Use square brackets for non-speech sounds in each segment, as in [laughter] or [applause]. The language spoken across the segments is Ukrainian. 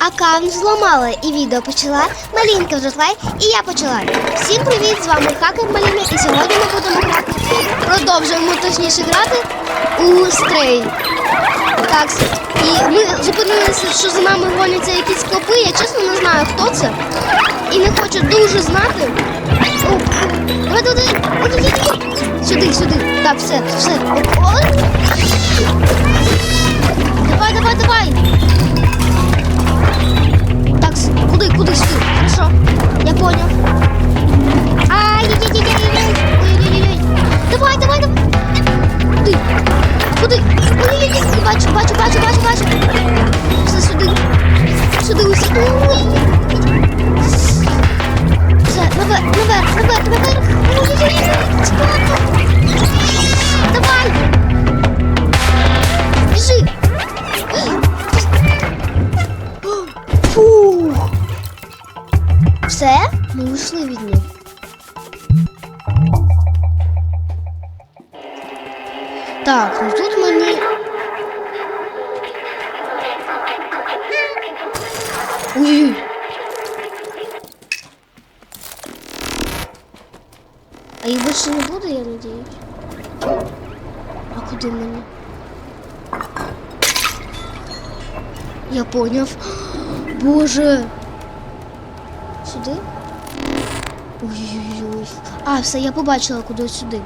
аккаунт зламала і відео почала. Малінка лайк, і я почала. Всім привіт! З вами Хакер Маліна, і сьогодні ми будемо грати. Продовжуємо точніше грати у стрей. Так, і ми зупинилися, що за нами гоняться якісь копи. Я чесно не знаю, хто це. І не хочу дуже знати. О, давай туди, туди. Сюди, сюди. Так, все, все. Давай, давай, давай. Куди, куди сюди? Хорошо. Я понял. Ай-яй-яй-яй-яй. Ой-ой-ой. Давай, давай, давай. Куди? Куди? Ой-ой-ой. Бачу, бачу, бачу, бачу, бачу. Все сюди. Сюди, сюди. Сюди? Ой-ой-ой. А, все, я побачила, куди сюди.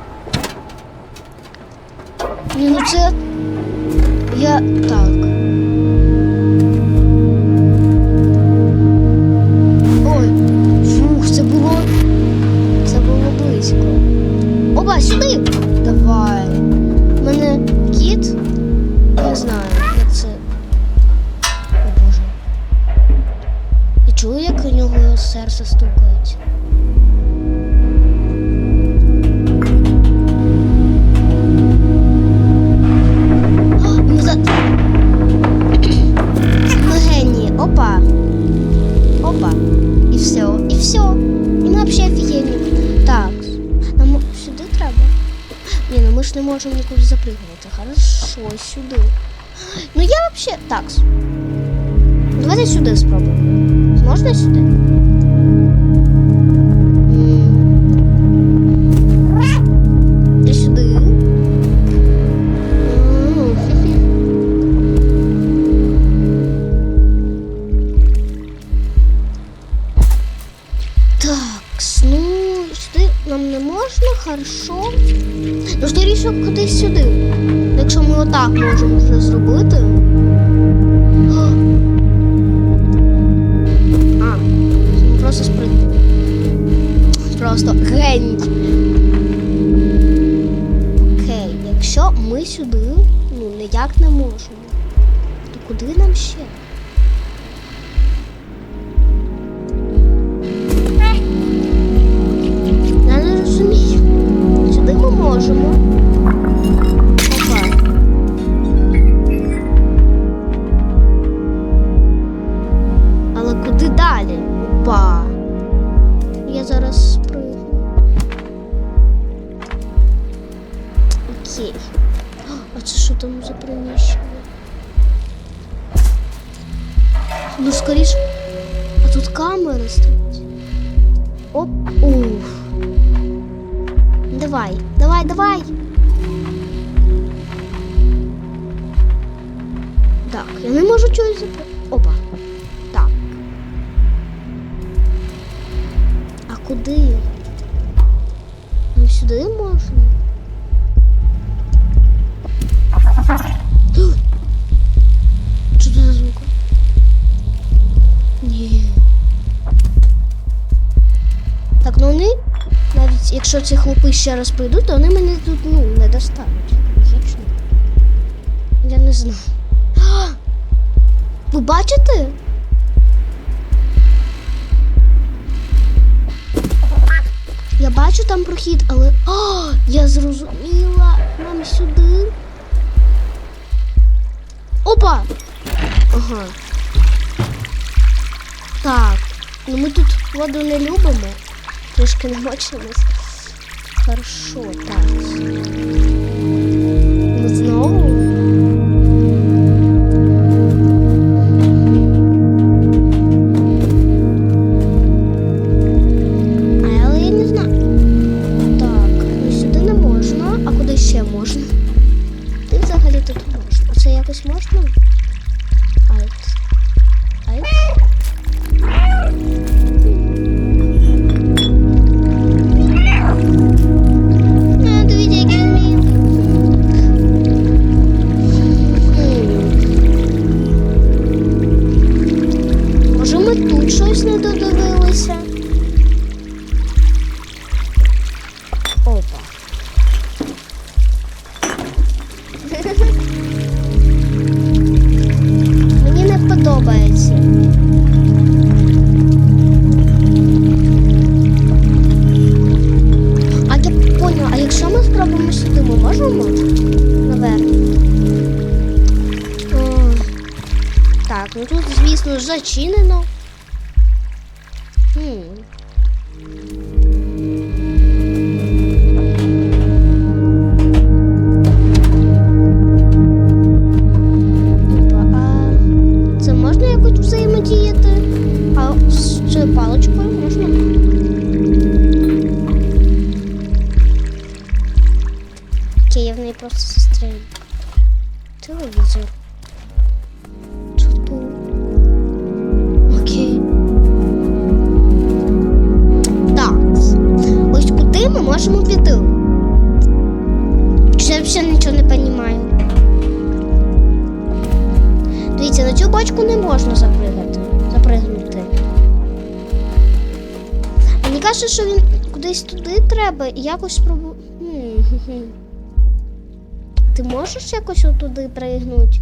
Ні, ну це. Я. Так. Стукається. А, ми. Опа. Опа. І все. І все. І ми взагалі офігенні. Так. Нам сюди треба? Ну ми ж не можемо нікуди запригувати. Хорошо, сюди. Ну я взагалі. Так. Давайте сюди спробуємо. Можна сюди? Просто геній. Окей, якщо ми сюди, ну ніяк не можемо, то куди нам ще? Оп, уф. Давай, давай, давай. Так, я не можу чогось запити. Опа. Так. А куди? Ну сюди можна. Якщо ці хлопи ще раз прийдуть, то вони мене тут ну, не достануть. Логічно. Я не знаю. [gasps] Ви бачите? Я бачу там прохід, але. О, я зрозуміла. Нам сюди. Опа! Ага. Так. Ну ми тут воду не любимо. Трошки намочились. Хорошо, так. Якось спробувати. Ти можеш якось отуди пригнути?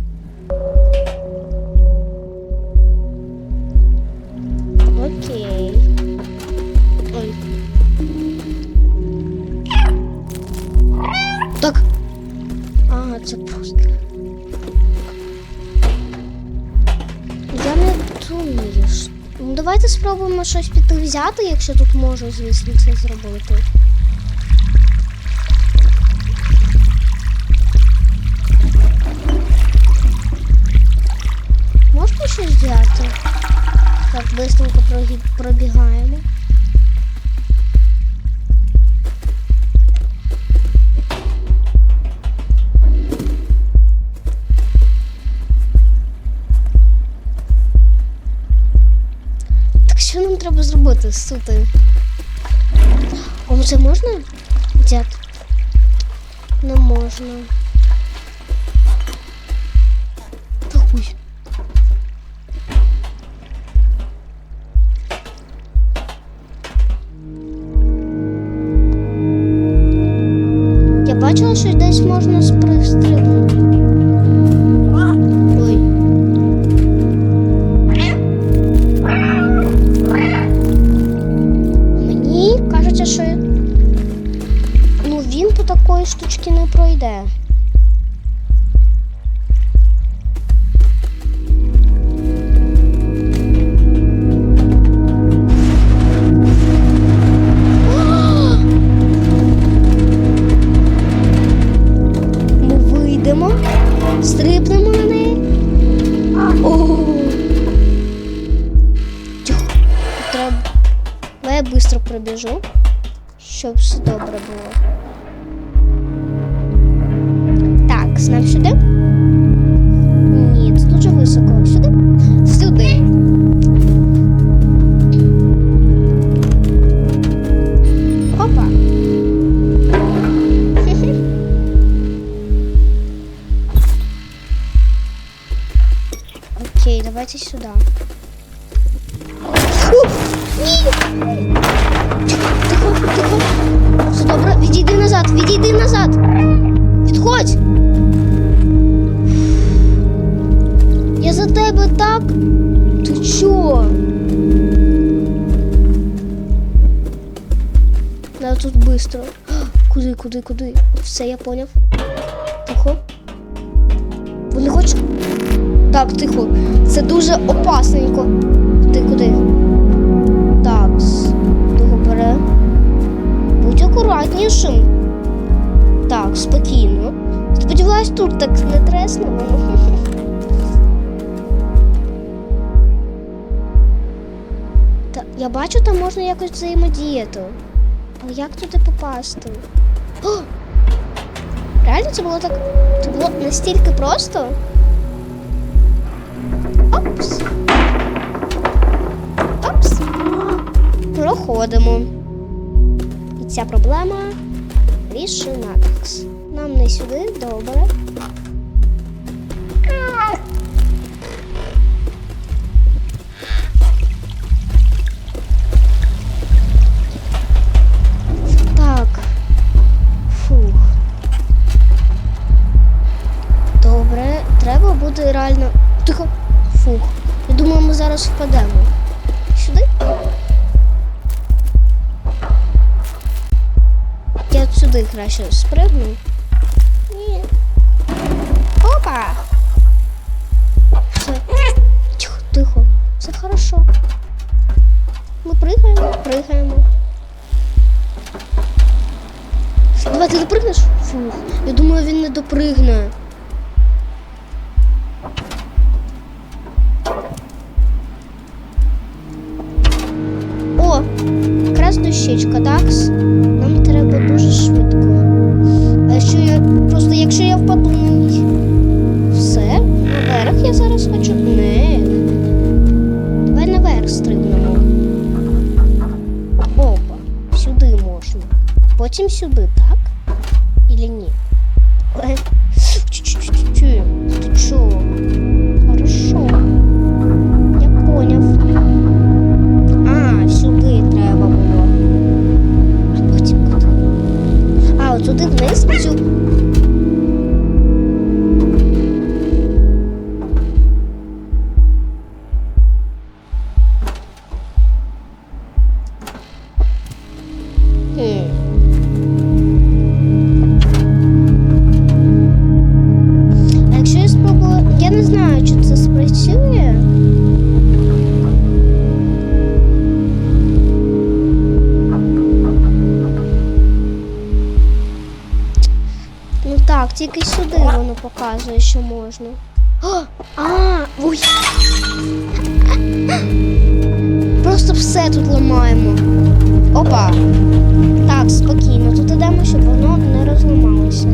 Окей. Ой. Так. Ага, це просто. Я не думаю. Ну, давайте спробуємо щось піти взяти, якщо тут можу, звісно, це зробити. Пробігаємо. Так що нам треба зробити сути? А це можна взяти? Не можна. Десь можна спристрибнути. Мені кажеться, що ну, він по такої штучки не пройде. Давайте сюда. О, ні! Тихо, тихо. Все добре, відійди назад, відійди назад. Відходь. Я за тебе так. Ти чо? Надо тут быстро. [gasps] Куди, куди, куди? Все, я поняв. Так, тихо. Це дуже опасненько. Куди, куди? Так. Добре. Будь акуратнішим. Так, спокійно. Сподіваюсь, тут так не тресне. я бачу, там можна якось взаємодіяти. Але як туди попасти? О! Реально це було так. Це було настільки просто. Опс. Опс. Проходимо. І ця проблема рішена. Нам не сюди, добре. Реально тихо впадемо? Сюди? Я сюди краще спригну. Ні. Опа! Все. Тихо, тихо. Все хорошо. Ми пригаємо, пригаємо. Давай, ти допригнеш? Фух. Я думаю, він не допригне. Якраз дощечка. Нам треба дуже швидко. А що я просто якщо я впаду на ній. Все, наверх я зараз хочу. Не. Давай наверх стрибнемо. Опа, сюди можна. Потім сюди, так? Тільки сюди воно показує, що можна. А, ой. Просто все тут ламаємо. Опа. Так, спокійно. Тут ідемо, щоб воно не розламалося.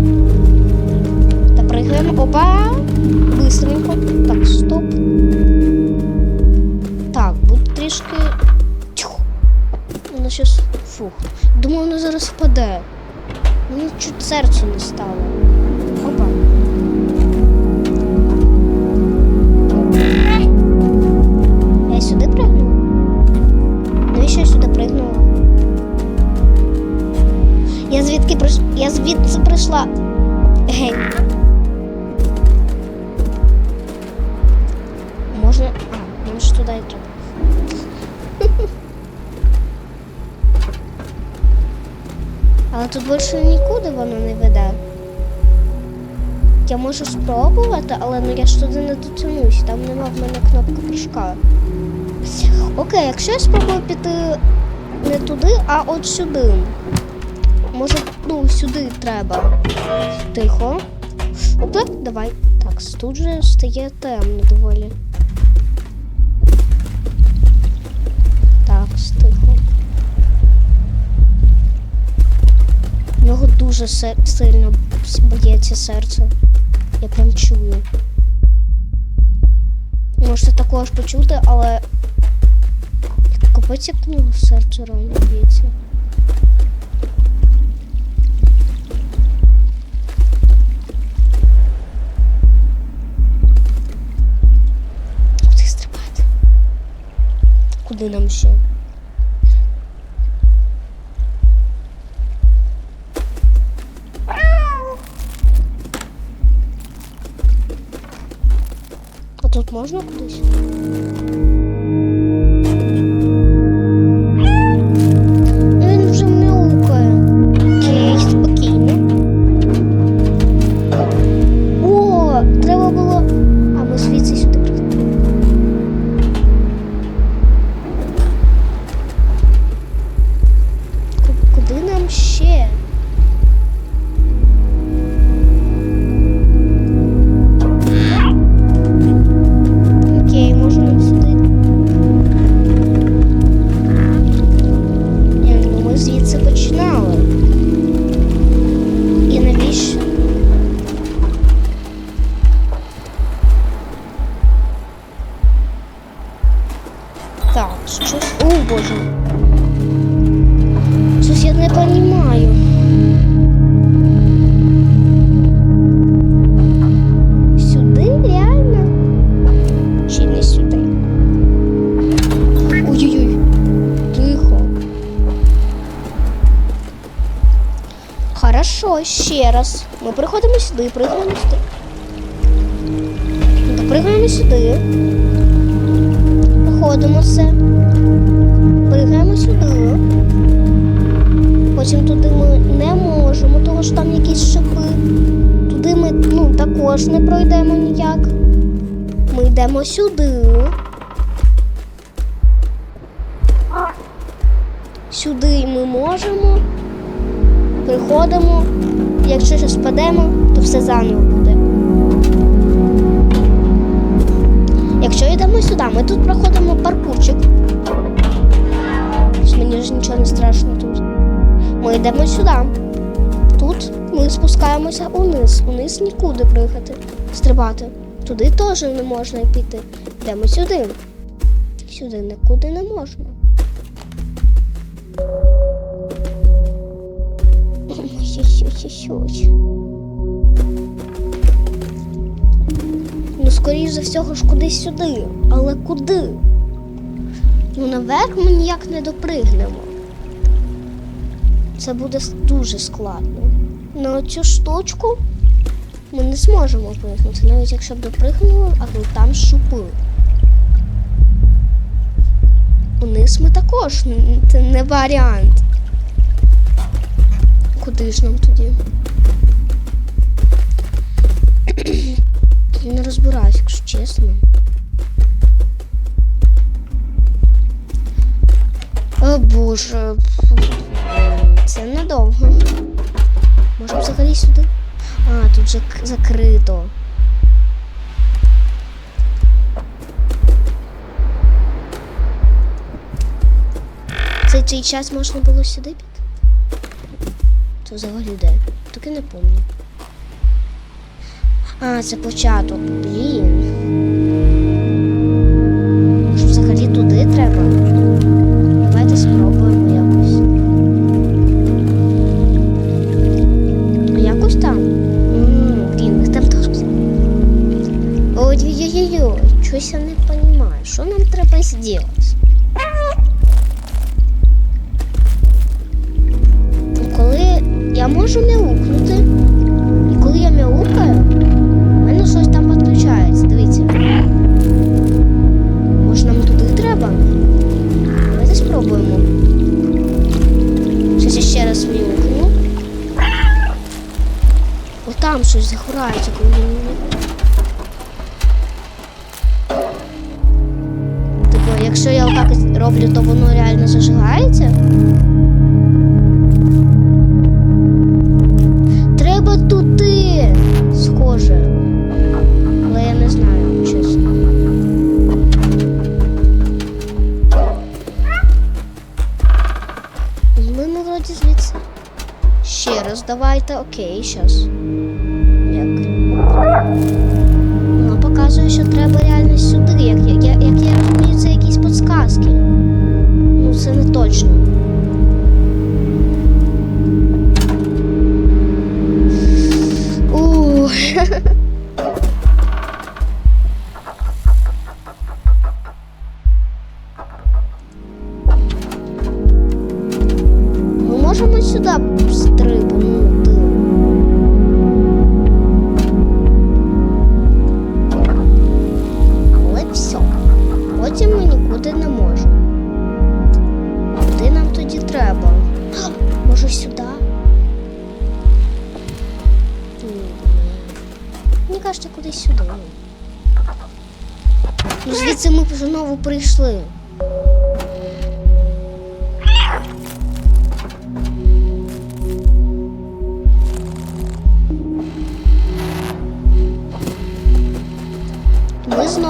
Та пригаємо. Опа. Бистренько. Так, стоп. Так, будь трішки. Тьху. Воно щас. Фух. Думаю, воно зараз впаде. Мені чуть серце не стало. Прийшла. Геть. Можна. А, мені ж туди і треба. [laughs] Але тут більше нікуди воно не веде. Я можу спробувати, але ну я ж туди не дотягнусь, там нема в мене кнопки прыжка. Окей, якщо я спробую піти не туди, а от сюди. Може, ну, сюди треба. Тихо. Опа, давай. Так, тут же стає темно доволі. Так, тихо. В нього дуже сильно б'ється серце. Я прям чую. Можете також почути, але капець як в нього серце реально б'ється. Куди нам ще? А тут можна кудись? Так, щось. О, боже. Щось я не розумію. Сюди реально? Чи не сюди? Ой-ой-ой. Тихо. Хорошо, ще раз. Ми приходимо сюди, пригаємо сюди. Допригаємо сюди. Проходимо це. Пригаємо сюди. Потім туди ми не можемо, тому що там якісь шипи. Туди ми ну, також не пройдемо ніяк. Ми йдемо сюди. Сюди ми можемо. Приходимо. Якщо щось впадемо, то все заново буде. Якщо йдемо сюди, ми тут проходимо паркурчик. Мені ж нічого не страшно тут. Ми йдемо сюди. Тут ми спускаємося униз. Униз нікуди приїхати, стрибати. Туди теж не можна піти. Йдемо сюди. Сюди нікуди не можна. Ой-ой-ой-ой-ой. Ну, скоріш за всього ж кудись сюди. Але куди? Ну, наверх ми ніяк не допригнемо. Це буде дуже складно. На цю штучку ми не зможемо пригнути, навіть якщо б допригнули, але там шупи. Униз ми також це не варіант. Куди ж нам тоді? Я не розбираюсь, якщо чесно. О боже. Це недовго. Може взагалі сюди? А, тут же закрито. Цей цей час можна було сюди піти? Це взагалі де? Таки не пам'ятаю. А, це початок. Блін. Може, взагалі туди треба? Давайте спробуємо якось. Якось там? Блін, їх там теж. Ой-ой-ой-ой, щось я не розумію. Що нам треба зробити? Щось коли точно.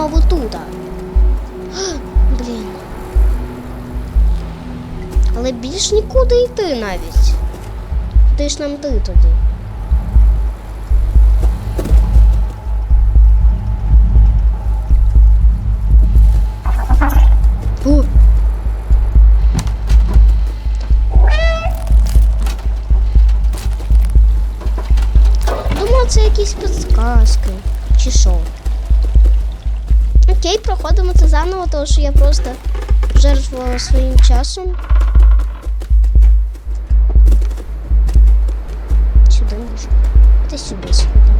Знову тут. Блін. Але більш нікуди йти навіть. Ти ж нам ти тоді? Тому що я просто жертвувала своїм часом. Сюди можу. Ти сюди сходи.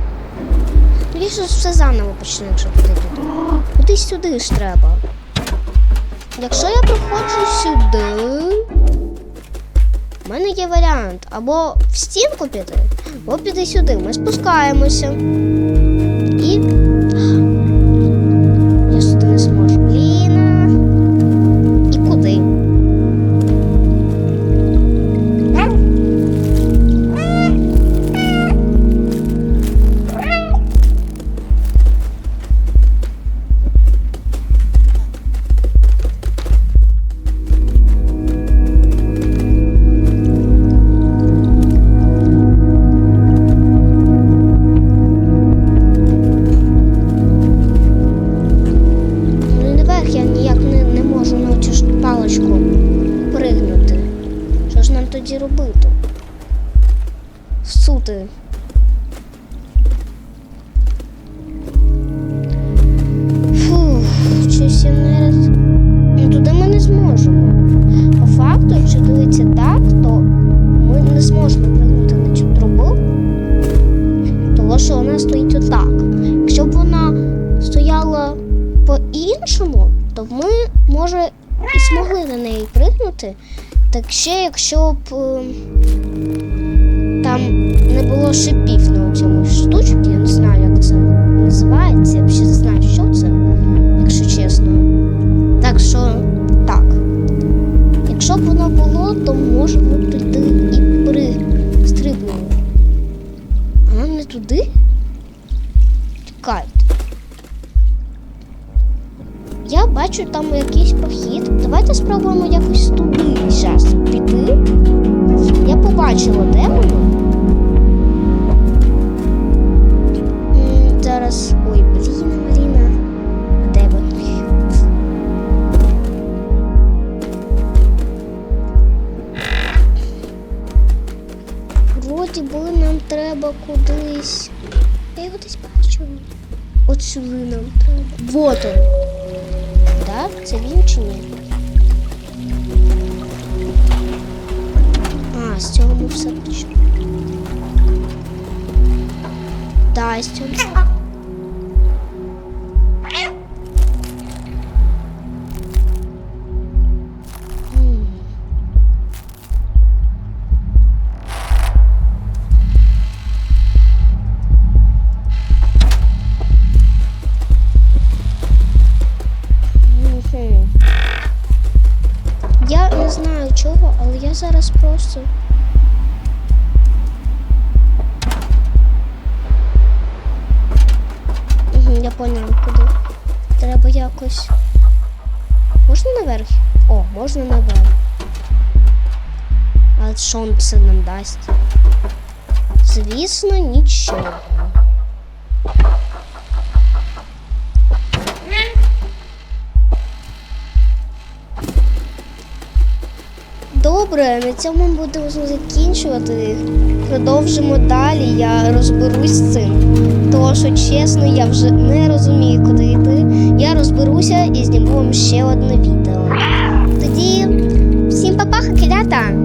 Ну, я щось все заново почну, якщо куди туди. Кудись сюди ж треба. Якщо я проходжу сюди, в мене є варіант або в стінку піти, або піти сюди. Ми спускаємося. І. ще якщо б е, там не було шипів на цьому штучці, я не знаю, як це називається, я взагалі не знаю, що це, якщо чесно. Так що так. Якщо б воно було, то може ми туди і пристрибнули. А не туди? Бачу там якийсь прохід. Давайте спробуємо якось туди зараз піти. Я побачила, де воно. Зараз. Ой, блін, Маріна. А де воно? Вроді би нам треба кудись. Я його десь бачу. От сюди нам треба. Вот он. Так, це він чи ні? А, з цього ми все точно. Да, з цього. Якось. Можна наверх? О, можна наверх. А що це нам дасть? Звісно, нічого. Добре, на цьому будемо закінчувати. Продовжимо далі. Я розберусь з цим. Тому що чесно, я вже не розумію, куди йти. Я розберуся і зніму вам ще одне відео. Тоді всім па-па, хакерята!